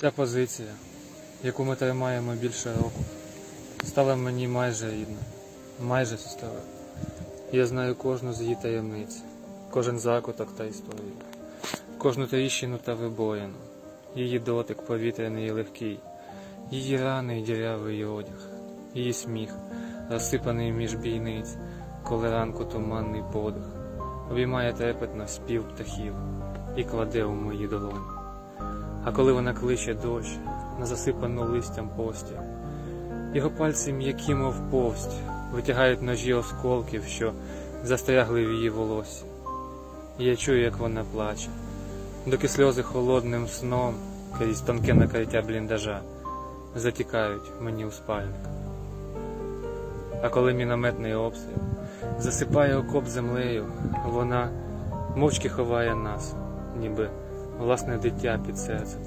Ця позиція, яку ми тримаємо більше року, стала мені майже рідною, майже сестрою. Я знаю кожну з її таємниць, кожен закуток та історію, кожну тріщину та вибоїну, її дотик повітряний і легкий, її рани й дірявий одяг, її сміх, розсипаний між бійниць, коли ранку туманний подих, обіймає трепетно спів птахів і кладе у мої долоні. А коли вона кличе дощ на засипану листям постіль, його пальці м'які, мов повсть, витягають ножі осколків, що застрягли в її волосі. І я чую, як вона плаче, доки сльози холодним сном крізь тонке накриття бліндажа затікають мені у спальник. А коли мінометний обстріл засипає окоп землею, вона мовчки ховає нас, ніби власне дитя під серцем.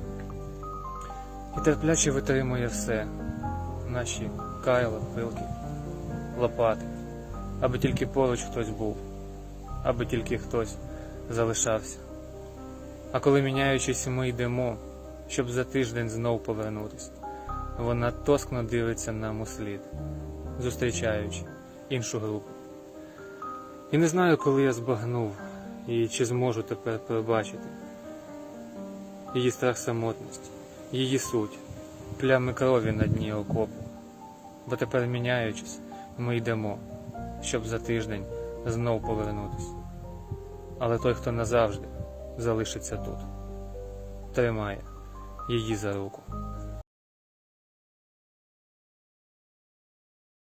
І терпляче витримує все, наші кайла, пилки, лопати, аби тільки поруч хтось був, аби тільки хтось залишався. А коли міняючись, ми йдемо, щоб за тиждень знов повернутись, вона тоскно дивиться нам у слід, зустрічаючи іншу групу. І не знаю, коли я збагнув, і чи зможу тепер пробачити її страх самотності, її суть, плями крові на дні окопу. Бо тепер, міняючись, ми йдемо, щоб за тиждень знов повернутися. Але той, хто назавжди залишиться тут, тримає її за руку.